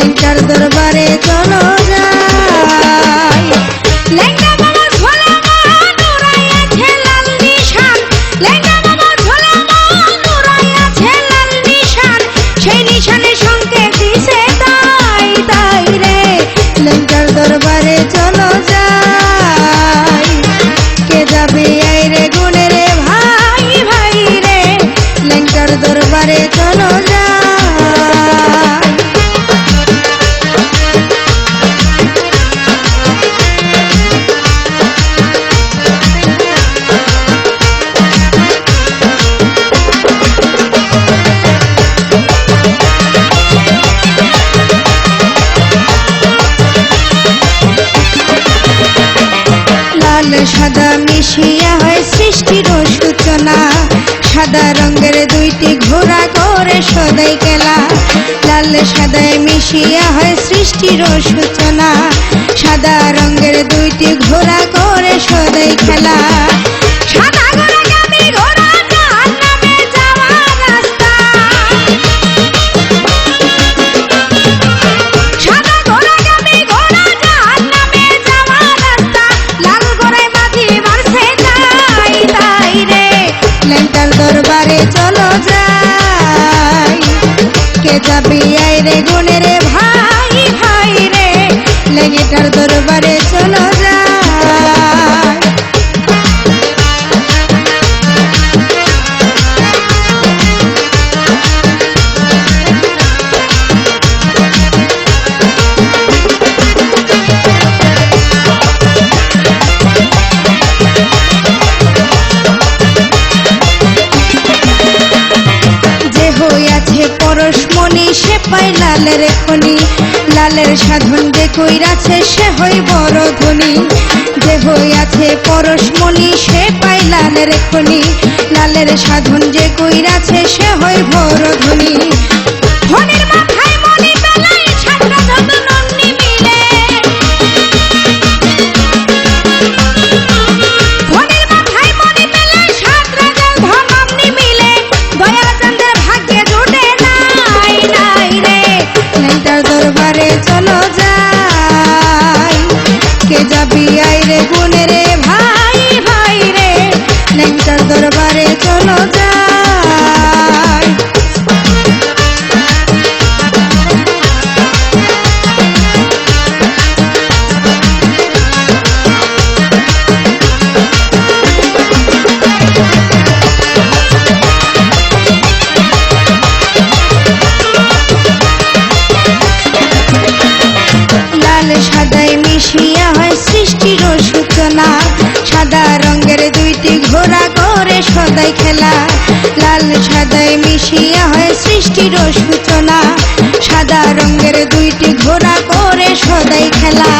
Karen Carter সাদা মিশিয়া হয় সৃষ্টির সূচনা। সাদা রঙের দুইটি ঘোড়া করে সদাই খেলা। লাল সাদায় মিশিয়া হয় সৃষ্টির সূচনা। সাদা রঙের দুইটি ঘোড়া করে সদাই খেলা। চলো লালের খনি, লালের সাধন যে কইরাছে সে হই বড় ধনী। যে হইয়াছে পরশমণি সে পাই লালের খনি, লালের সাধন যে কইরাছে সে হই বড় ধনী। লাল সাদায় মিশিয়া হয় সৃষ্টির সূচনা। সাদা রঙের দুইটি ঘোড়া করে সদাই খেলা।